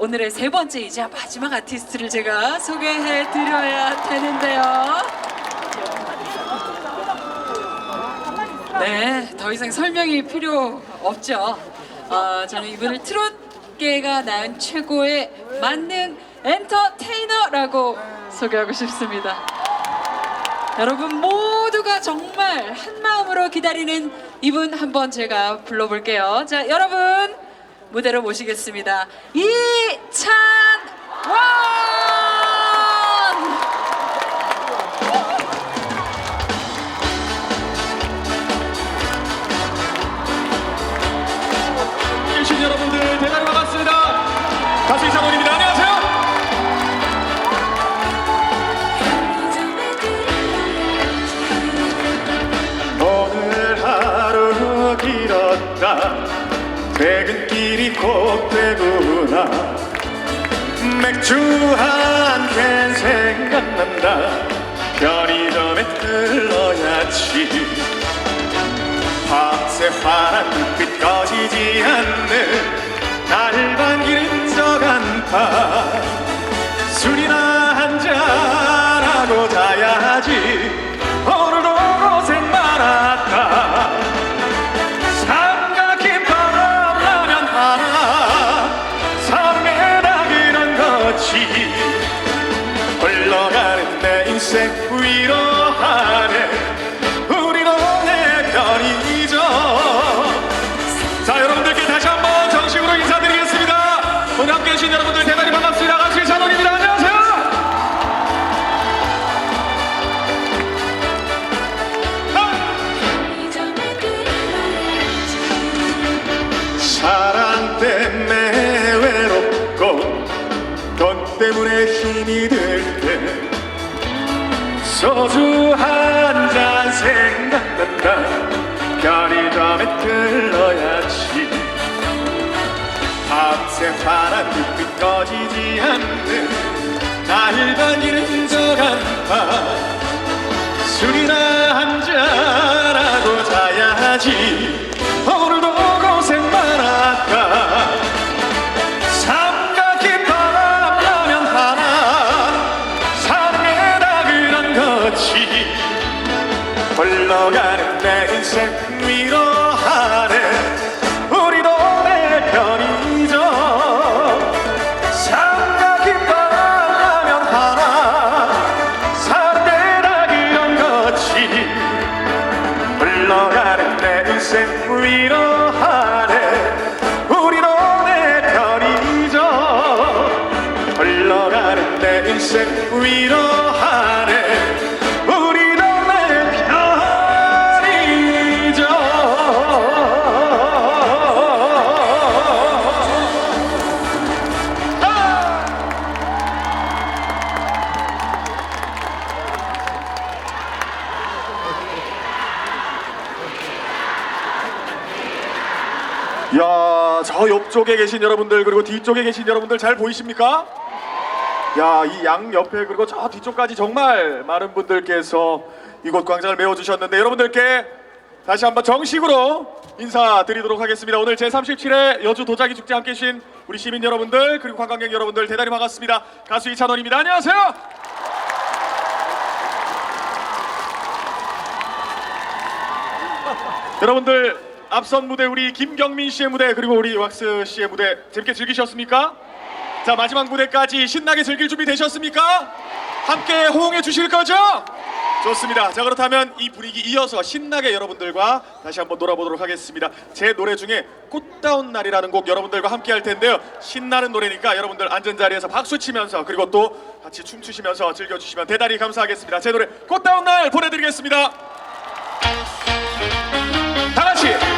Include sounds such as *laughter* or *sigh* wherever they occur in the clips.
오늘의 세 번째이자 마지막 아티스트를 제가 소개해 드려야 되는데요. 네, 더 이상 설명이 필요 없죠. 어, 저는 이분을 트롯계가 낳은 최고의 만능 엔터테이너라고 소개하고 싶습니다. 여러분 모두가 정말 한 마음으로 기다리는 이분 한번 제가 불러볼게요. 자, 여러분 무대로 모시겠습니다. 이찬원! 계신 여러분들 대단히 반갑습니다. 가수 이상원입니다. 안녕하세요. 오늘 하루 길었다 퇴근길 되구나. 맥주 한 캔 생각난다. 편의점에 들러야지. 밤새 환한 불빛 꺼지지 않는 날반 길은 저간파 술이나 한잔하고 자야지. 오늘도 고생 많았다 때문에 힘이 들 때. 소주 한 잔 생각난다. 편의점에 들러야지. 밤새 환한 불빛 꺼지지 않는 날 반기는 저 간파 술이나 한잔하고 자야지 저 옆쪽에 계신 여러분들 그리고 뒤쪽에 계신 여러분들 잘 보이십니까? 야, 이 양 옆에 그리고 저 뒤쪽까지 정말 많은 분들께서 이곳 광장을 메워 주셨는데 여러분들께 다시 한번 정식으로 인사드리도록 하겠습니다. 오늘 제37회 여주 도자기 축제 함께 해주신 우리 시민 여러분들 그리고 관광객 여러분들 대단히 반갑습니다. 가수 이찬원입니다. 안녕하세요. *laughs* 여러분들 앞선 무대 우리 김경민 씨의 무대 그리고 우리 왁스 씨의 무대 재밌게 즐기셨습니까? 자 마지막 무대까지 신나게 즐길 준비 되셨습니까? 함께 호응해 주실 거죠? 좋습니다. 자 그렇다면 이 분위기 이어서 신나게 여러분들과 다시 한번 놀아보도록 하겠습니다. 제 노래 중에 꽃다운 날이라는 곡 여러분들과 함께 할 텐데요. 신나는 노래니까 여러분들 앉은 자리에서 박수 치면서 그리고 또 같이 춤추시면서 즐겨주시면 대단히 감사하겠습니다. 제 노래 꽃다운 날 보내드리겠습니다. 다 같이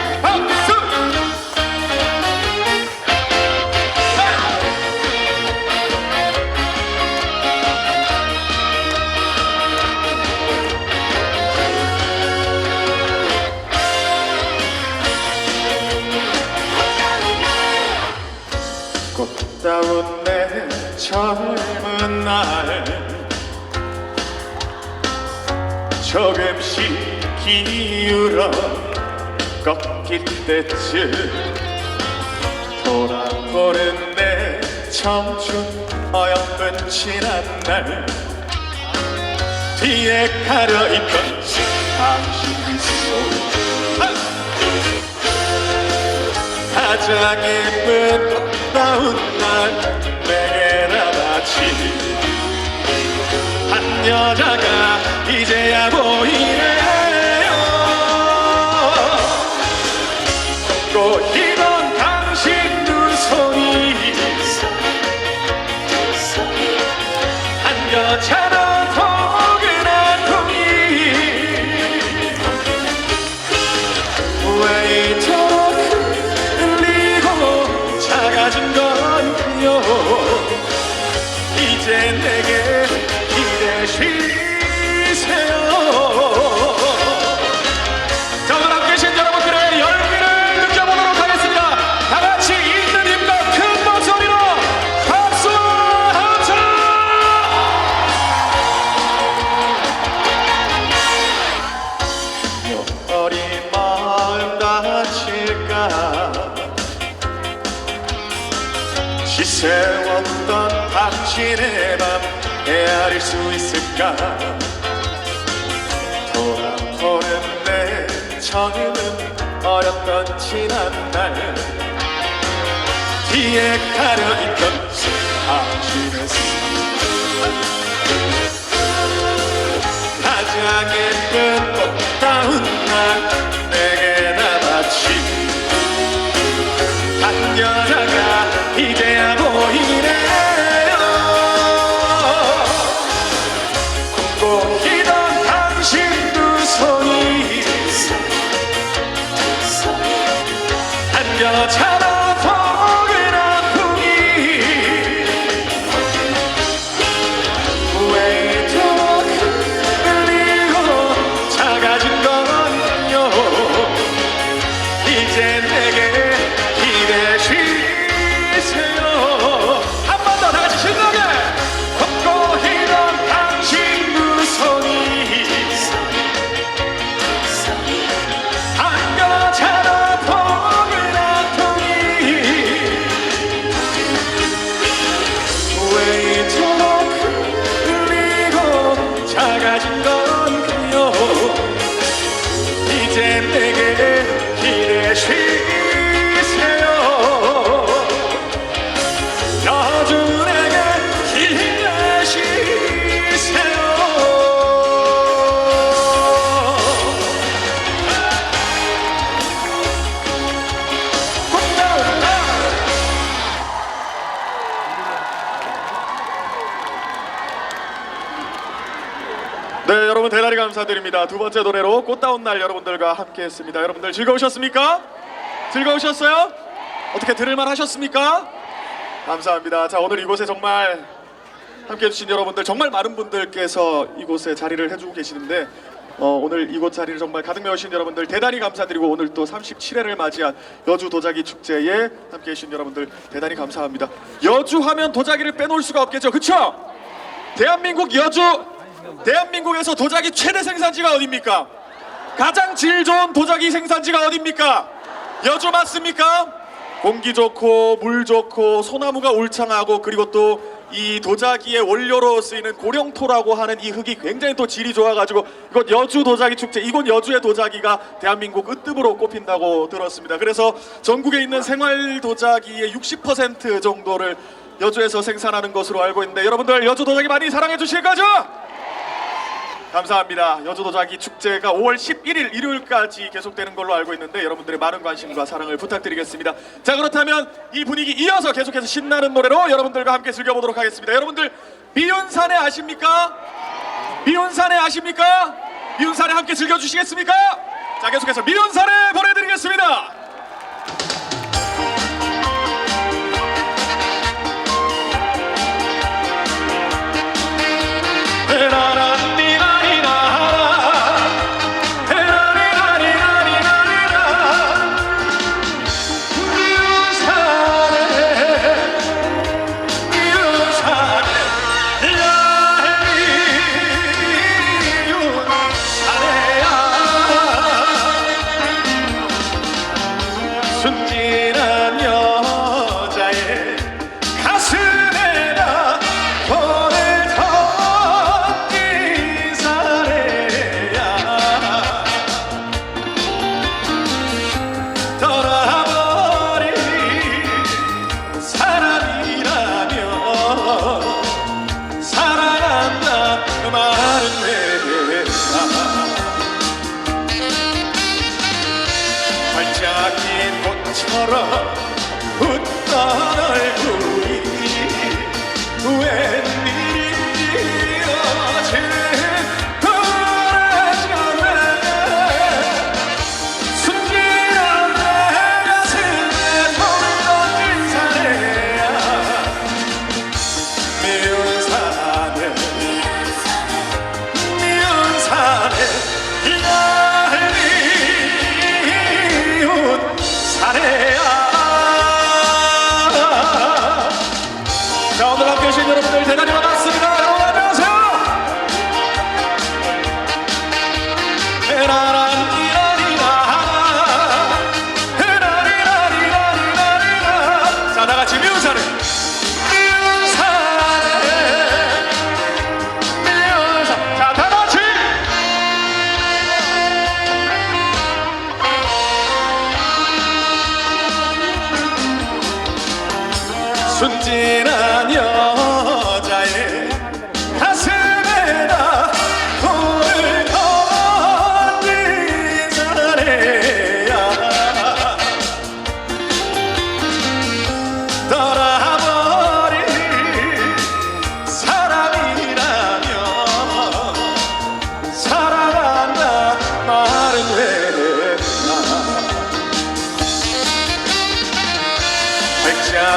조금씩 기울어 꺾일 때쯤 돌아보는 내 청춘 어여쁜 지난 날 뒤에 가려있던 당신 미소 가장 예쁜 꽃다운 날 내게나 마치 한 여자가 이제야 보이네 있을까? 돌아보는 내 젊은 어렸던 지난 날. 뒤에 가려있던 당신의 가장 예쁜 꽃다운 날 감사드립니다 두 번째 노래로 꽃다운 날 여러분들과 함께 했습니다 여러분들 즐거우셨습니까? 즐거우셨어요? 어떻게 들을만 하셨습니까? 감사합니다 자 오늘 이곳에 정말 함께 해주신 여러분들 정말 많은 분들께서 이곳에 자리를 해주고 계시는데 어, 오늘 이곳 자리를 정말 가득 메우신 여러분들 대단히 감사드리고 오늘 또 37회를 맞이한 여주 도자기 축제에 함께 해주신 여러분들 대단히 감사합니다 여주 하면 도자기를 빼놓을 수가 없겠죠 그쵸? 대한민국 여주 대한민국에서 도자기 최대 생산지가 어딥니까? 가장 질 좋은 도자기 생산지가 어딥니까? 여주 맞습니까? 공기 좋고 물 좋고 소나무가 울창하고 그리고 또 이 도자기의 원료로 쓰이는 고령토라고 하는 이 흙이 굉장히 또 질이 좋아가지고 이곳 여주 도자기 축제 이곳 여주의 도자기가 대한민국 으뜸으로 꼽힌다고 들었습니다. 그래서 전국에 있는 생활 도자기의 60% 정도를 여주에서 생산하는 것으로 알고 있는데 여러분들 여주 도자기 많이 사랑해 주실 거죠? 감사합니다. 여주도 자기 축제가 5월 11일 일요일까지 계속되는 걸로 알고 있는데 여러분들의 많은 관심과 사랑을 부탁드리겠습니다. 자 그렇다면 이 분위기 이어서 계속해서 신나는 노래로 여러분들과 함께 즐겨보도록 하겠습니다. 여러분들 미운산에 아십니까? 미운산에 아십니까? 미운산에 함께 즐겨주시겠습니까? 자 계속해서 미운산에 보내드리겠습니다.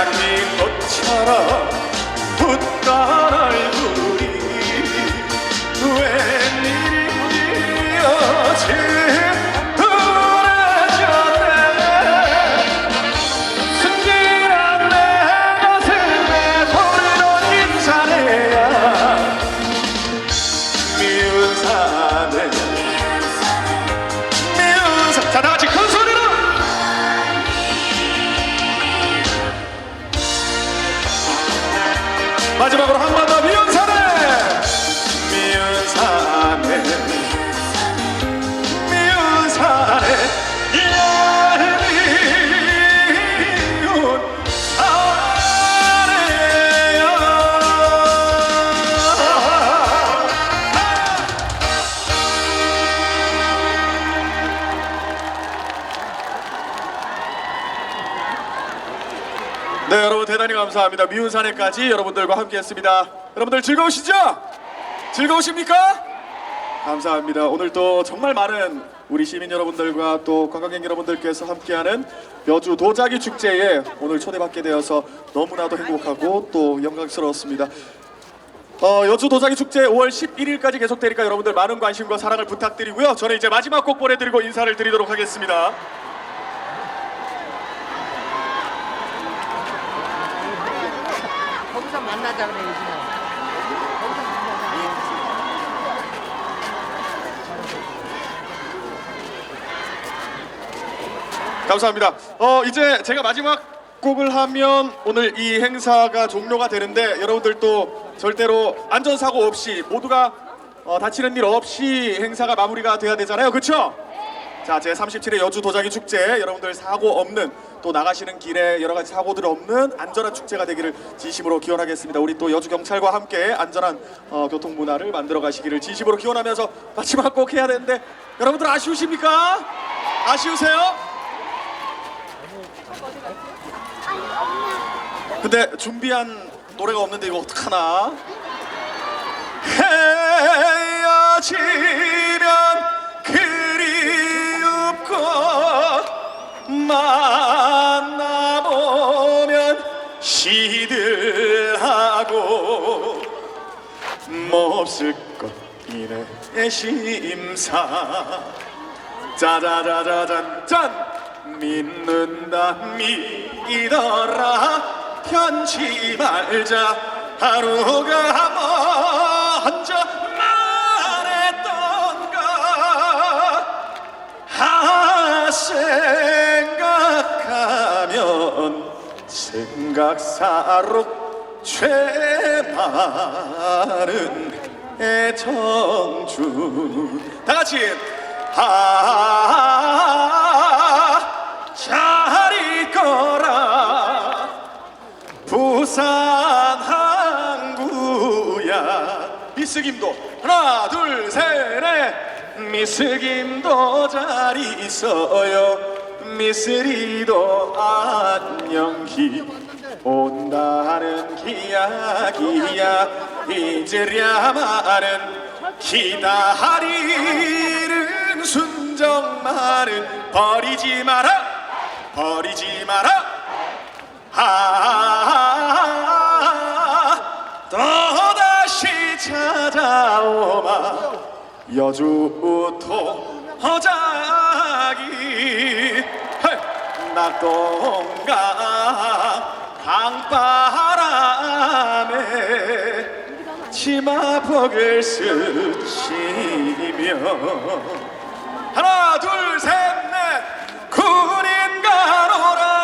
백작이 꽃처럼 대단히 감사합니다. 미운 사내까지 여러분들과 함께했습니다. 여러분들 즐거우시죠? 즐거우십니까? 감사합니다. 오늘 또 정말 많은 우리 시민 여러분들과 또 관광객 여러분들께서 함께하는 여주 도자기 축제에 오늘 초대받게 되어서 너무나도 행복하고 또 영광스러웠습니다. 어, 여주 도자기 축제 5월 11일까지 계속되니까 여러분들 많은 관심과 사랑을 부탁드리고요. 저는 이제 마지막 곡 보내드리고 인사를 드리도록 하겠습니다 거기서 만나자 그래 요즘에. 감사합니다. 어 이제 제가 마지막 곡을 하면 오늘 이 행사가 종료가 되는데 여러분들 또 절대로 안전 사고 없이 모두가 어, 다치는 일 없이 행사가 마무리가 돼야 되잖아요. 그렇죠? 자, 제 37회 여주 도자기 축제 여러분들 사고 없는 또 나가시는 길에 여러 가지 사고들 없는 안전한 축제가 되기를 진심으로 기원하겠습니다. 우리 또 여주 경찰과 함께 안전한 어, 교통 문화를 만들어 가시기를 진심으로 기원하면서 마지막 곡 해야 되는데 여러분들 아쉬우십니까? 아쉬우세요? 근데 준비한 노래가 없는데 이거 어떡하나? 헤어지면 그리웁고 만 시들하고 몹쓸 것이네 심사. 짜자자자잔 짠 믿는다 믿어라. 편치 말자 하루가 먼저 말했던가. 아 생각하면 생각사록 죄많은 애청주. 다 같이 아, 잘 있거라. 부산 항구야. 미스김도. 하나 둘셋넷. 미스김도 잘 있어요 미쓰리도 안녕히 온다는 기약이야. 잊으랴 마는 기다리는 순정만은 버리지 마라 버리지 마라. 아 또다시 찾아오마. 여주토 허자기 낙동강 강바람에 치마복을 스치며. 하나 둘 셋 넷. 군인 가로라니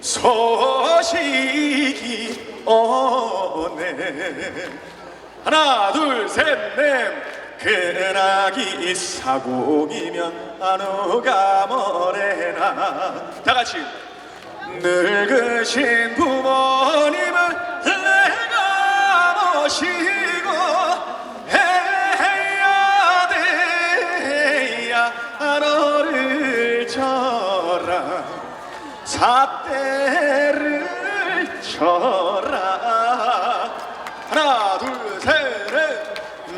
소식이 오네. 하나 둘 셋 넷 그나기 사공이면 안우가 뭐래나. 다 같이. 늙으신 부모님을 내가 모시고 해야 돼야 너를 쳐라. 삿대를 쳐라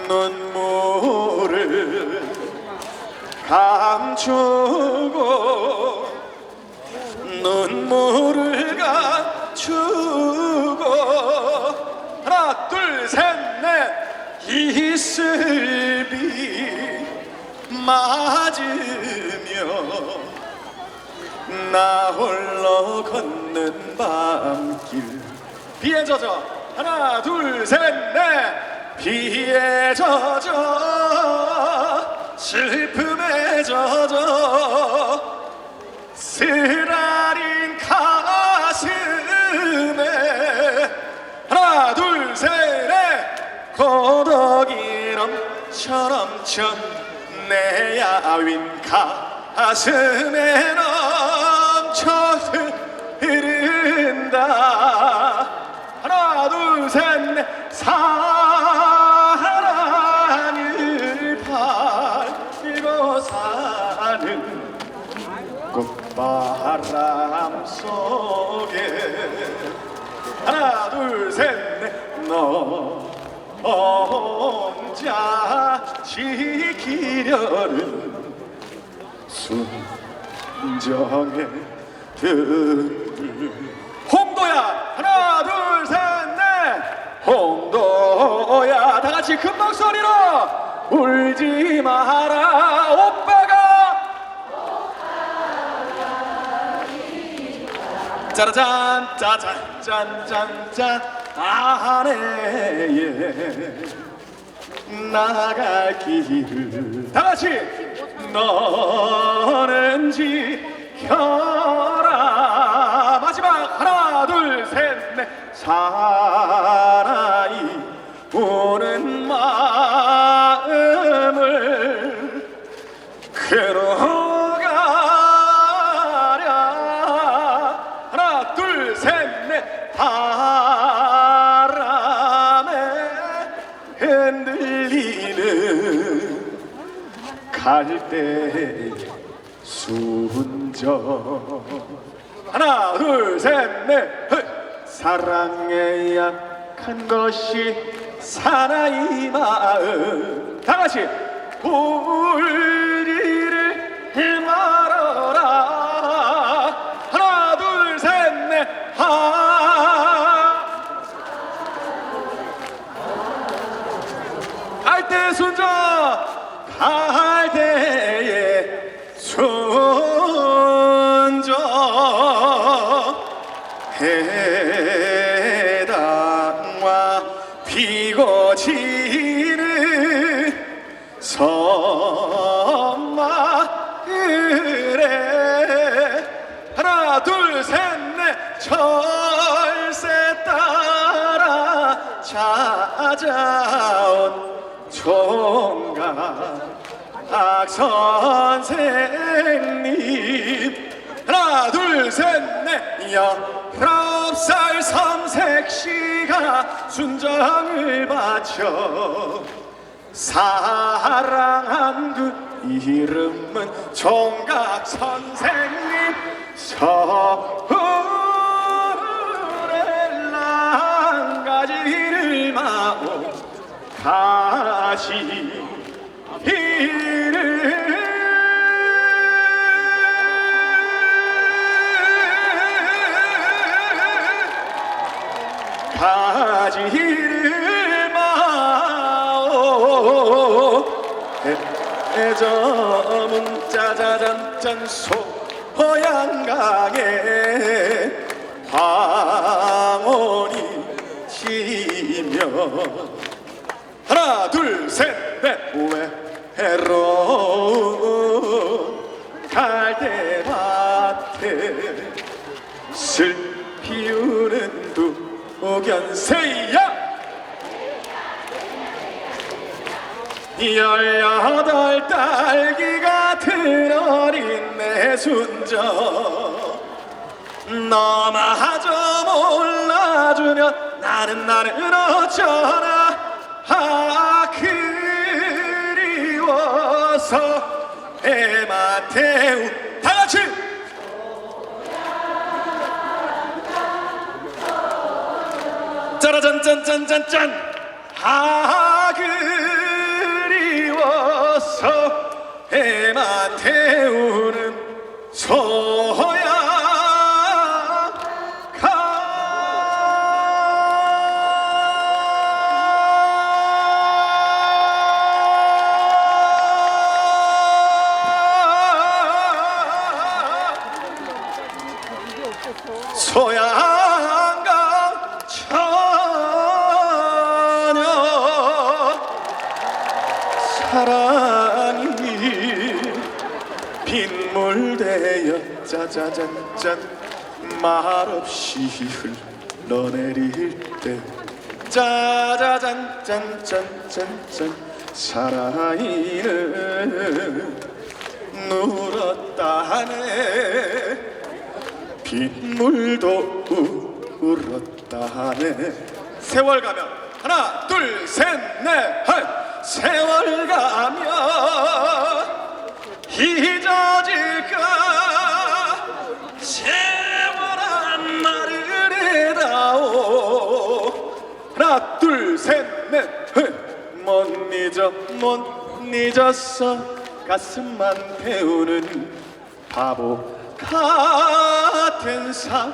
눈물을 감추고 눈물을 감추고 하나 둘 셋 넷. 이슬비 맞으며 나 홀로 걷는 밤길. 비에 젖어 하나 둘 셋 넷 비에 젖어 슬픔에 젖어 쓰라린 가슴에 하나 둘셋넷 고독이 넘쳐 넘쳐 내 야윈 가슴에 넘쳐 흐른다. 하나 둘셋넷 바람 속에 하나 둘셋넷너 혼자 지키려는 순정의 등들 홍도야. 하나 둘셋넷. 홍도야. 다 같이 큰 목소리로 울지 마라 오빠 짜라잔 짜잔 짠짠짠. 아내에 나갈 길을. 다 같이. 너는 지켜라. 마지막 하나 둘 셋 넷. 사나이 우는 마 갈대 순정. 하나 둘셋넷 사랑에 약한 것이 사나이 마음. 다 같이. 울 둘셋 넷. 철새 따라 찾아온 총각. 선생님 하나 둘셋 넷. 열아홉 살 삼색씨가 순정을 바쳐 사랑한 그 이름은 총각 선생님 서울의 랑가지를 마오. 가지를 가지를 마오. 애저문 짜자잔 짠 소 양강에 황혼이 지며. 하나 둘셋넷. 외로운 갈대밭에 슬 피우는 두견새야 열여덟 딸기 같은 어린 내 순정. 너마저 몰라주면 나는 나는 어쩌나. 아 그리워서 해마태우 다같이 짜라잔짠짠짠짠. 아 그리워서 해만 태우는 소 말없이 흘러내릴 때. 짜자잔 짠짠짠짠. 사랑이는 울었다네. 빗물도 울었다네. 세월 가면 하나 둘 셋넷 세월 가면 잊어 못 잊었어. 가슴만 태우는 바보 같은 사나이.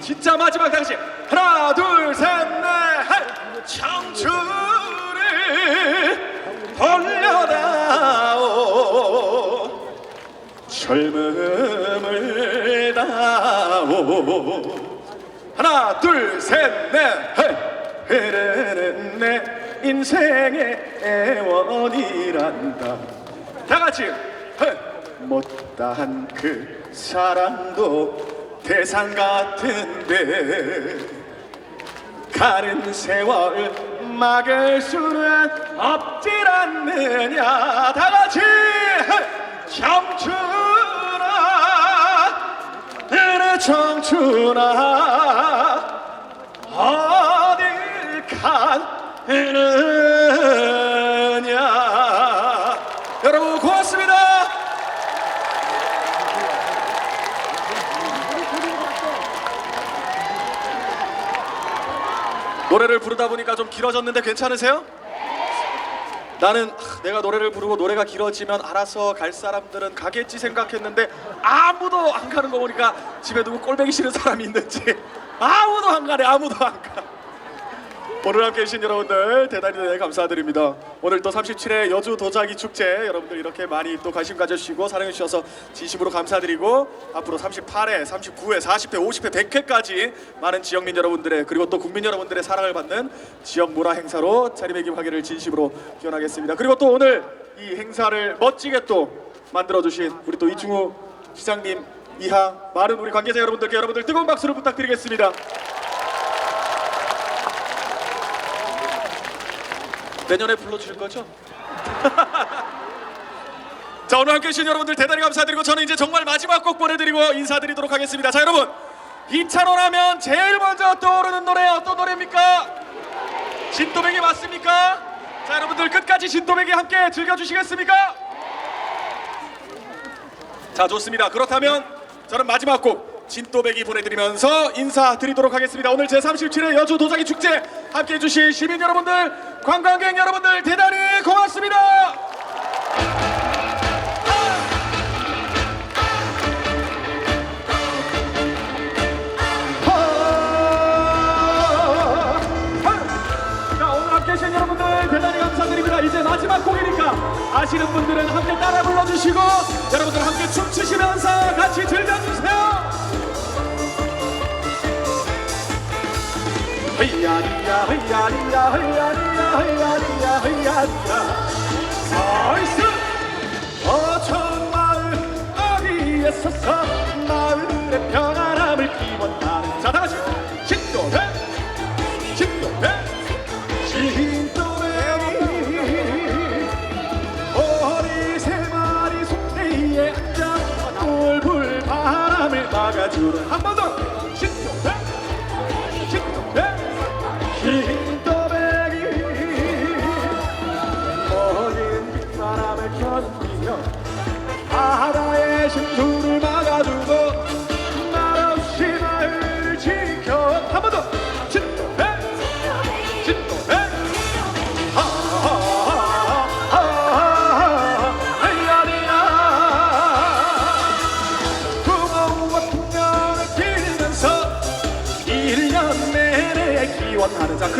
진짜 마지막 당시 하나 둘셋넷 청춘을 돌려다오. 젊음을 다오. 하나 둘셋넷 흐르는 내 인생의 애원이란다. 다 같이 못다한 그 사랑도 대상 같은데 가는 세월 막을 수는 없질 않느냐. 다 같이 청춘아 내 청춘아 가느냐 여러분 고맙습니다 노래를 부르다 보니까 좀 길어졌는데 괜찮으세요? 나는 아, 내가 노래를 부르고 노래가 길어지면 알아서 갈 사람들은 가겠지 생각했는데 아무도 안 가는 거 보니까 집에 누구 꼴배기 싫은 사람이 있는지 아무도 안 가네 아무도 안 가. 함께 해주신 여러분들 대단히 대단히 감사드립니다. 오늘 또 37회 여주 도자기 축제 여러분들 이렇게 많이 또 관심 가져주시고 사랑해 주셔서 진심으로 감사드리고 앞으로 38회, 39회, 40회, 50회, 100회까지 많은 지역민 여러분들의 그리고 또 국민 여러분들의 사랑을 받는 지역 문화 행사로 자리매김하기를 진심으로 기원하겠습니다. 그리고 또 오늘 이 행사를 멋지게 또 만들어 주신 우리 또 이충우 시장님 이하 많은 우리 관계자 여러분들께 여러분들 뜨거운 박수를 부탁드리겠습니다. 내년에 불러주실 거죠? *laughs* 자 오늘 함께 해 주신 여러분들 대단히 감사드리고 저는 이제 정말 마지막 곡 보내드리고 인사드리도록 하겠습니다 자 여러분 이찬원 하면 제일 먼저 떠오르는 노래 어떤 노래입니까? 진또배기 맞습니까? 자 여러분들 끝까지 진또배기 함께 즐겨주시겠습니까? 자 좋습니다. 그렇다면 저는 마지막 곡 진또배기 보내드리면서 인사드리도록 하겠습니다. 오늘 제37회 여주 도자기 축제 함께해 주신 시민 여러분들, 관광객 여러분들 대단히 고맙습니다. 자 오늘 함께 해주신 여러분들 대단히 감사드립니다 이제 마지막 곡이니까 아시는 분들은 함께 따라 불러주시고 여러분들 함께 춤추시면서 같이 즐겨주세요 헤이야리야 헤이야리야 헤이야리야 헤이야리야 헤이야리야 나이스! 어천 마을 어디에 서서 마을의 평안함을 기원하는 자 다같이 신도배 신도배 신도배기 어리 세 마리 속대에 앉아 꿀불 바람을 막아주는 한번더 신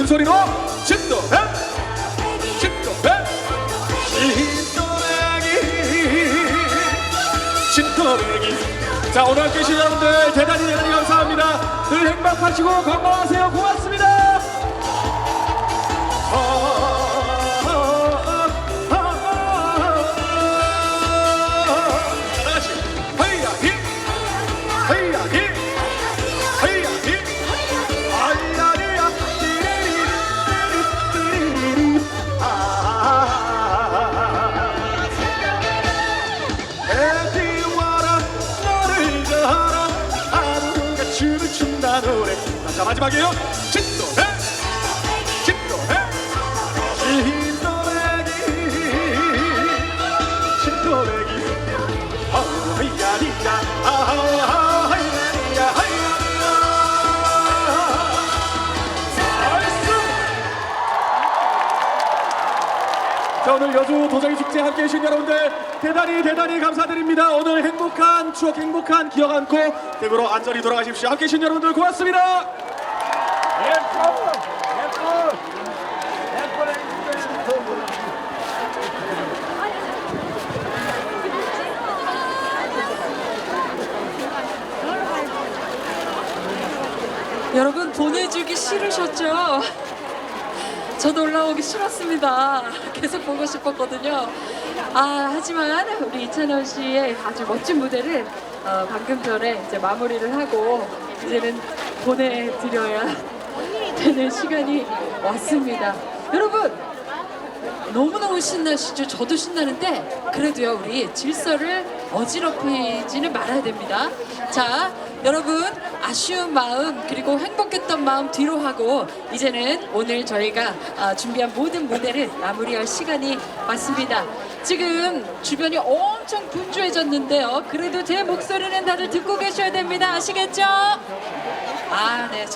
큰 소리로 진도배 진도배 진도배기. 진도배기. 자 오늘 함께 해주신 여러분들 대단히 대단히 감사합니다. 늘 행복하시고 건강하세요. 고맙습니다 마지막이에요. 진도해. 진도해. 진도배기 아하이야리야 아하이야리야 하이야리야 나이스 자 오늘 여주 도자기 축제 함께 해 주신 여러분들 대단히 대단히 감사드립니다. 오늘 행복한 추억 행복한 기억 안고 대구로 안전히 돌아가십시오. 함께 해 주신 여러분들 고맙습니다 여러분 보내주기 싫으셨죠? 저도 올라오기 싫었습니다. 계속 보고 싶었거든요. 아 하지만 우리 이찬원 씨의 아주 멋진 무대를 어, 방금 전에 이제 마무리를 하고 이제는 보내드려야 *laughs* 되는 시간이 왔습니다. 여러분 너무너무 신나시죠? 저도 신나는데 그래도요 우리 질서를 어지럽히지는 말아야 됩니다. 자 여러분 아쉬운 마음 그리고 행복했던 마음 뒤로 하고 이제는 오늘 저희가 아, 준비한 모든 무대를 마무리할 시간이 왔습니다. 지금 주변이 엄청 분주해졌는데요. 그래도 제 목소리는 다들 듣고 계셔야 됩니다. 아시겠죠? 아 네.